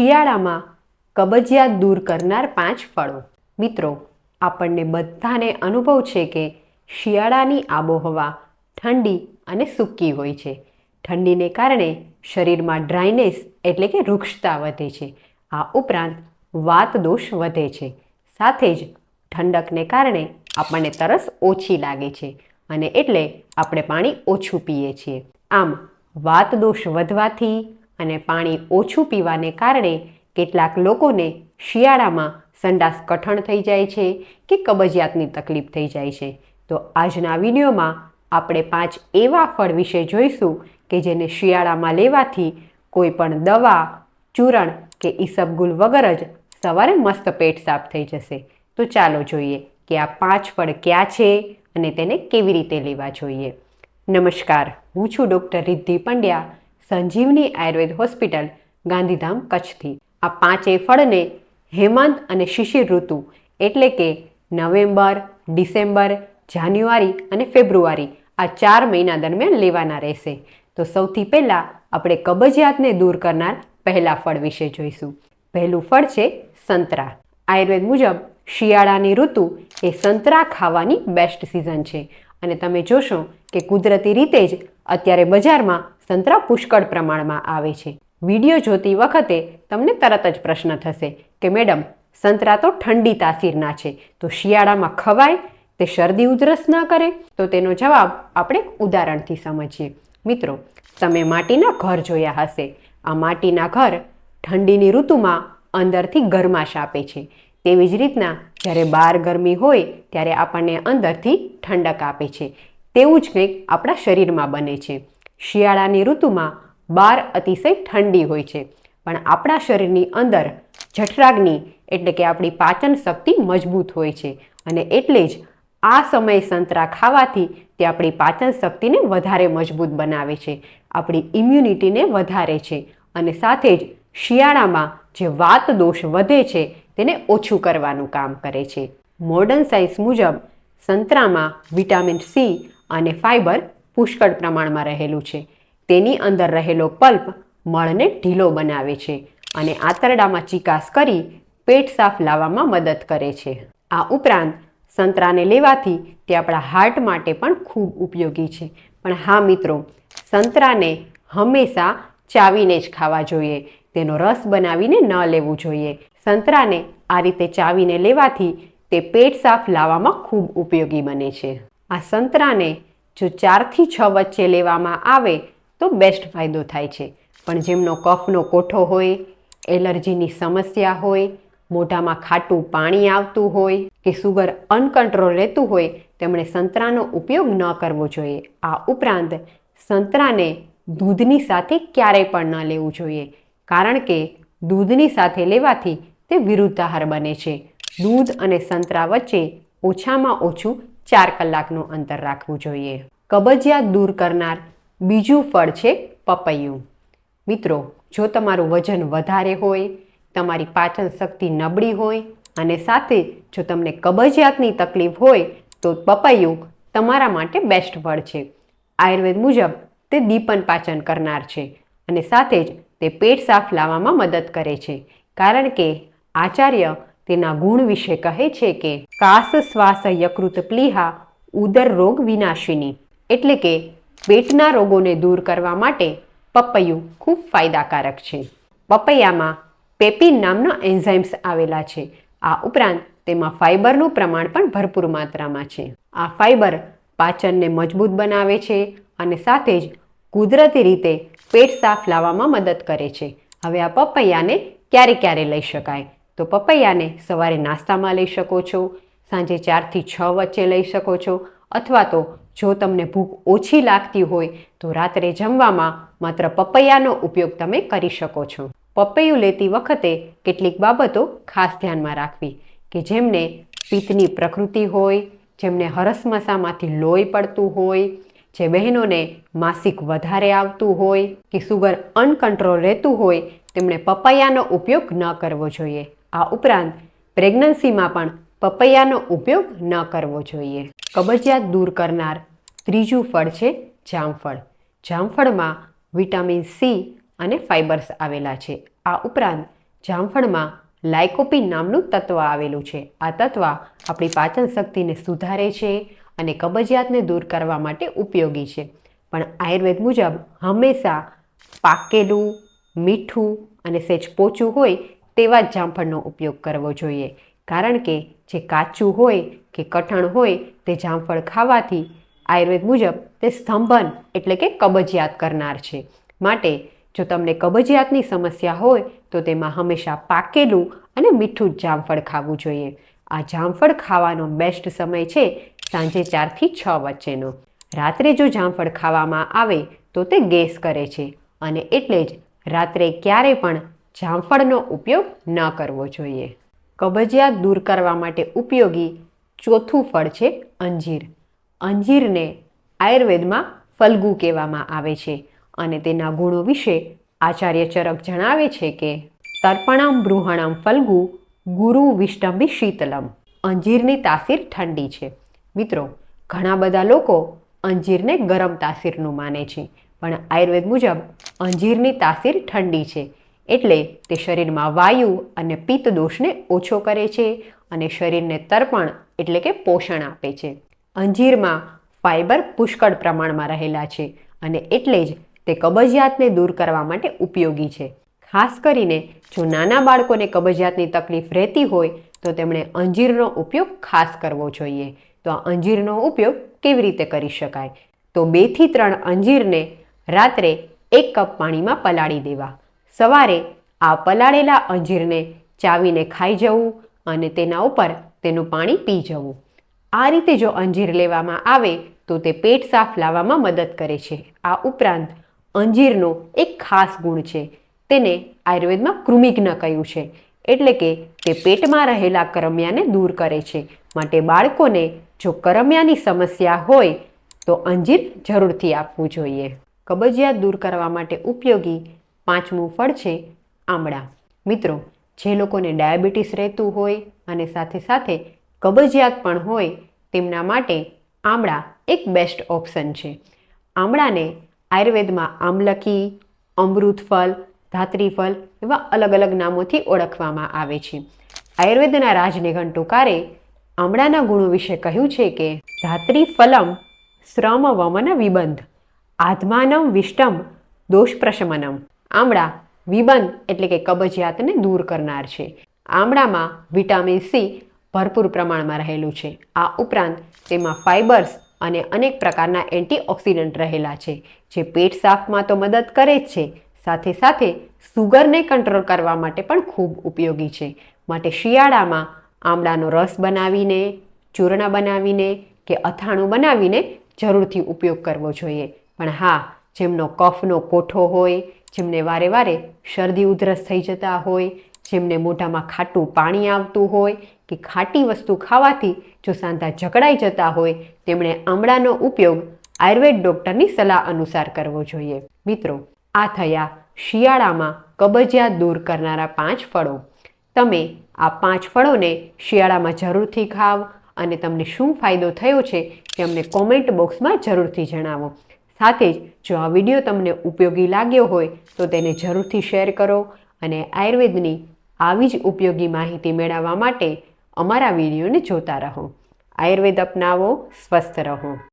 શિયાળામાં કબજિયાત દૂર કરનાર પાંચ ફળો. મિત્રો, આપણને બધાને અનુભવ છે કે શિયાળાની આબોહવા ઠંડી અને સૂકી હોય છે. ઠંડીને કારણે શરીરમાં ડ્રાયનેસ એટલે કે વૃક્ષતા વધે છે. આ ઉપરાંત વાત દોષ વધે છે. સાથે જ ઠંડકને કારણે આપણને તરસ ઓછી લાગે છે અને એટલે આપણે પાણી ઓછું પીએ છીએ. આમ વાત દોષ વધવાથી અને પાણી ઓછું પીવાને કારણે કેટલાક લોકોને શિયાળામાં સંડાસ કઠણ થઈ જાય છે કે કબજિયાતની તકલીફ થઈ જાય છે. તો આજના વિડીયોમાં આપણે પાંચ એવા ફળ વિશે જોઈશું કે જેને શિયાળામાં લેવાથી કોઈ પણ દવા, ચૂરણ કે ઈસબગુલ વગર જ સવારે મસ્ત પેટ સાફ થઈ જશે. તો ચાલો જોઈએ કે આ પાંચ ફળ ક્યાં છે અને તેને કેવી રીતે લેવા જોઈએ. નમસ્કાર, હું છું ડૉક્ટર રિદ્ધિ પંડ્યા સંજીવની આયુર્વેદ હોસ્પિટલ, ગાંધીધામ, કચ્છથી. આ પાંચેય ફળને હેમંત અને શિશિર ઋતુ એટલે કે નવેમ્બર, ડિસેમ્બર, જાન્યુઆરી અને ફેબ્રુઆરી આ ચાર મહિના દરમિયાન લેવાના રહેશે. તો સૌથી પહેલાં આપણે કબજિયાતને દૂર કરનાર પહેલા ફળ વિશે જોઈશું. પહેલું ફળ છે સંતરા. આયુર્વેદ મુજબ શિયાળાની ઋતુ એ સંતરા ખાવાની બેસ્ટ સિઝન છે. અને તમે જોશો કે કુદરતી રીતે જ અત્યારે બજારમાં સંતરા પુષ્કળ પ્રમાણમાં આવે છે. વીડિયો જોતી વખતે તમને તરત જ પ્રશ્ન થશે કે મેડમ, સંતરા તો ઠંડી તાસીરના છે, તો શિયાળામાં ખવાય? તે શરદી ઉધરસ ન કરે? તો તેનો જવાબ આપણે ઉદાહરણથી સમજીએ. મિત્રો, તમે માટીના ઘર જોયા હશે. આ માટીના ઘર ઠંડીની ઋતુમાં અંદરથી ગરમાશ આપે છે. તેવી જ રીતના જ્યારે બહાર ગરમી હોય, ત્યારે આપણને અંદરથી ઠંડક આપે છે. તેવું જ કંઈક આપણા શરીરમાં બને છે. શિયાળાની ઋતુમાં બહાર અતિશય ઠંડી હોય છે. પણ આપણા શરીરની અંદર જઠરાગ્નિ એટલે કે આપણી પાચન શક્તિ મજબૂત હોય છે. અને એટલે જ આ સમયે સંતરા ખાવાથી તે આપણી પાચન શક્તિને વધારે મજબૂત બનાવે છે. આપણી ઇમ્યુનિટીને વધારે છે. અને સાથે જ શિયાળામાં જે વાત દોષ વધે છે તેને ઓછું કરવાનું કામ કરે છે. મોડર્ન સાયન્સ મુજબ સંતરામાં વિટામિન સી અને ફાઇબર પુષ્કળ પ્રમાણમાં રહેલું છે. તેની અંદર રહેલો પલ્પ મળને ઢીલો બનાવે છે અને આંતરડામાં ચિકાસ કરી પેટ સાફ લાવવામાં મદદ કરે છે. આ ઉપરાંત સંતરાને લેવાથી તે આપણા હાર્ટ માટે પણ ખૂબ ઉપયોગી છે. પણ હા મિત્રો, સંતરાને હંમેશા ચાવીને જ ખાવા જોઈએ. તેનો રસ બનાવીને ન લેવું જોઈએ. સંતરાને આ રીતે ચાવીને લેવાથી તે પેટ સાફ લાવવામાં ખૂબ ઉપયોગી બને છે. આ સંતરાને જો ચારથી છ વચ્ચે લેવામાં આવે, તો બેસ્ટ ફાયદો થાય છે. પણ જેમનો કફનો કોઠો હોય, એલર્જીની સમસ્યા હોય, મોઢામાં ખાટું પાણી આવતું હોય કે સુગર અનકંટ્રોલ રહેતું હોય, તેમણે સંતરાનો ઉપયોગ ન કરવો જોઈએ. આ ઉપરાંત, સંતરાને દૂધની સાથે ક્યારેય પણ ન લેવું જોઈએ, કારણ કે દૂધની સાથે લેવાથી તે વિરુદ્ધ આહાર બને છે. દૂધ અને સંતરા વચ્ચે ઓછામાં ઓછું ચાર કલાકનું અંતર રાખવું જોઈએ. કબજિયાત દૂર કરનાર બીજું ફળ છે પપૈયું. મિત્રો, જો તમારું વજન વધારે હોય, તમારી પાચન શક્તિ નબળી હોય અને સાથે જો તમને કબજિયાતની તકલીફ હોય, તો પપૈયું તમારા માટે બેસ્ટ ફળ છે. આયુર્વેદ મુજબ તે દીપન પાચન કરનાર છે અને સાથે જ તે પેટ સાફ લાવવામાં મદદ કરે છે. કારણ કે આચાર્ય તેના ગુણ વિશે કહે છે કે કાસ શ્વાસ યકૃત પ્લીહા ઉદર રોગ વિનાશિની. એટલે કે પેટના રોગોને દૂર કરવા માટે પપૈયું ખૂબ ફાયદાકારક છે. પપૈયામાં પેપિન નામના એન્ઝાઇમ્સ આવેલા છે. આ ઉપરાંત તેમાં ફાઇબરનું પ્રમાણ પણ ભરપૂર માત્રામાં છે. આ ફાઇબર પાચનને મજબૂત બનાવે છે અને સાથે જ કુદરતી રીતે પેટ સાફ લાવવામાં મદદ કરે છે. હવે આ પપૈયાને ક્યારે ક્યારે લઈ શકાય? તો પપૈયાને સવારે નાસ્તામાં લઈ શકો છો, સાંજે ચારથી છ વચ્ચે લઈ શકો છો, અથવા તો જો તમને ભૂખ ઓછી લાગતી હોય તો રાત્રે જમવામાં માત્ર પપૈયાનો ઉપયોગ તમે કરી શકો છો. પપૈયું લેતી વખતે કેટલીક બાબતો ખાસ ધ્યાનમાં રાખવી, કે જેમને પિત્તની પ્રકૃતિ હોય, જેમને હરસમસામાંથી લોહી પડતું હોય, જે બહેનોને માસિક વધારે આવતું હોય, કે સુગર અનકંટ્રોલ રહેતું હોય, તેમણે પપૈયાનો ઉપયોગ ન કરવો જોઈએ. આ ઉપરાંત પ્રેગ્નન્સીમાં પણ પપૈયાનો ઉપયોગ ન કરવો જોઈએ. કબજિયાત દૂર કરનાર ત્રીજું ફળ છે જામફળ. જામફળમાં વિટામિન સી અને ફાઇબર્સ આવેલા છે. આ ઉપરાંત જામફળમાં લાઇકોપિન નામનું તત્વ આવેલું છે. આ તત્વ આપણી પાચન શક્તિને સુધારે છે અને કબજિયાતને દૂર કરવા માટે ઉપયોગી છે. પણ આયુર્વેદ મુજબ હંમેશા પાકેલું, મીઠું અને સેજ પોચું હોય તેવા જ જામફળનો ઉપયોગ કરવો જોઈએ. કારણ કે જે કાચું હોય કે કઠણ હોય તે જામફળ ખાવાથી આયુર્વેદ મુજબ તે સ્તંભન એટલે કે કબજિયાત કરનાર છે. માટે જો તમને કબજિયાતની સમસ્યા હોય તો તેમાં હંમેશા પાકેલું અને મીઠું જ જામફળ ખાવું જોઈએ. આ જામફળ ખાવાનો બેસ્ટ સમય છે સાંજે ચારથી છ વચ્ચેનો. રાત્રે જો જામફળ ખાવામાં આવે તો તે ગેસ કરે છે. અને એટલે જ રાત્રે ક્યારે પણ જામફળનો ઉપયોગ ન કરવો જોઈએ. કબજિયાત દૂર કરવા માટે ઉપયોગી ચોથું ફળ છે અંજીર. અંજીરને આયુર્વેદમાં ફલ્ગુ કહેવામાં આવે છે અને તેના ગુણો વિશે આચાર્ય ચરક જણાવે છે કે તર્પણમ બૃહણમ ફલ્ગુ ગુરુ વિષ્ટંભી શીતલમ. અંજીરની તાસીર ઠંડી છે. મિત્રો, ઘણા બધા લોકો અંજીરને ગરમ તાસીરનું માને છે, પણ આયુર્વેદ મુજબ અંજીરની તાસીર ઠંડી છે. એટલે તે શરીરમાં વાયુ અને પિત્ત દોષને ઓછો કરે છે અને શરીરને તર્પણ એટલે કે પોષણ આપે છે. અંજીરમાં ફાઇબર પુષ્કળ પ્રમાણમાં રહેલા છે અને એટલે જ તે કબજિયાતને દૂર કરવા માટે ઉપયોગી છે. ખાસ કરીને જો નાના બાળકોને કબજિયાતની તકલીફ રહેતી હોય તો તેમણે અંજીરનો ઉપયોગ ખાસ કરવો જોઈએ. તો આ અંજીરનો ઉપયોગ કેવી રીતે કરી શકાય? તો બેથી ત્રણ અંજીરને રાત્રે એક કપ પાણીમાં પલાળી દેવા. સવારે આ પલાળેલા અંજીરને ચાવીને ખાઈ જવું અને તેના ઉપર તેનું પાણી પી જવું. આ રીતે જો અંજીર લેવામાં આવે તો તે પેટ સાફ લાવવામાં મદદ કરે છે. આ ઉપરાંત અંજીરનો એક ખાસ ગુણ છે. તેને આયુર્વેદમાં કૃમિજ્ઞ કહ્યું છે. એટલે કે તે પેટમાં રહેલા કરમિયાને દૂર કરે છે. માટે બાળકોને જો કરમિયાની સમસ્યા હોય તો અંજીર જરૂરથી આપવું જોઈએ. કબજિયાત દૂર કરવા માટે ઉપયોગી પાંચમું ફળ છે આમળા. મિત્રો, જે લોકોને ડાયાબિટીસ રહેતું હોય અને સાથે સાથે કબજિયાત પણ હોય, તેમના માટે આમળા એક બેસ્ટ ઓપ્શન છે. આમળાને આયુર્વેદમાં આમલકી અમૃતફળ ધાત્રીફળ એવા અલગ અલગ નામોથી ઓળખવામાં આવે છે. આયુર્વેદના રાજનિઘંટુકારે આમળાના ગુણો વિશે કહ્યું છે કે ધાત્રીફલમ શ્રમ વમન વિબંધ, આત્માનમ વિષ્ટમ, દોષ પ્રશમનમ. આમળા વિબંધ એટલે કે કબજિયાતને દૂર કરનાર છે. આમળામાં વિટામિન સી ભરપૂર પ્રમાણમાં રહેલું છે. આ ઉપરાંત તેમાં ફાઇબર્સ અને અનેક પ્રકારના એન્ટીઓક્સિડન્ટ રહેલા છે, જે પેટ સાફમાં તો મદદ કરે જ છે. સાથે સાથે સુગરને કંટ્રોલ કરવા માટે પણ ખૂબ ઉપયોગી છે. માટે શિયાળામાં આમળાનો રસ બનાવીને, ચૂર્ણ બનાવીને કે અથાણું બનાવીને જરૂરથી ઉપયોગ કરવો જોઈએ. પણ હા, જેમનો કફનો કોઠો હોય જેમને વારે વારે શરદી ઉધરસ થઈ જતા હોય, જેમને મોઢામાં ખાટું પાણી આવતું હોય કે ખાટી વસ્તુ ખાવાથી જો સાંધા જકડાઈ જતા હોય, તેમણે આમળાનો ઉપયોગ આયુર્વેદ ડૉક્ટરની સલાહ અનુસાર કરવો જોઈએ. મિત્રો, આ થયા શિયાળામાં કબજિયાત દૂર કરનારા પાંચ ફળો. તમે આ પાંચ ફળોને શિયાળામાં જરૂરથી ખાવ અને તમને શું ફાયદો થયો છે તે અમને કોમેન્ટ બોક્સમાં જરૂરથી જણાવો. સાથે જ જો આ વીડિયો તમને ઉપયોગી લાગ્યો હોય, તો તેને જરૂરથી શેર કરો અને આયુર્વેદની આવી જ ઉપયોગી માહિતી મેળવવા માટે અમારા વિડીયોને જોતા રહો. આયુર્વેદ અપનાવો, સ્વસ્થ રહો.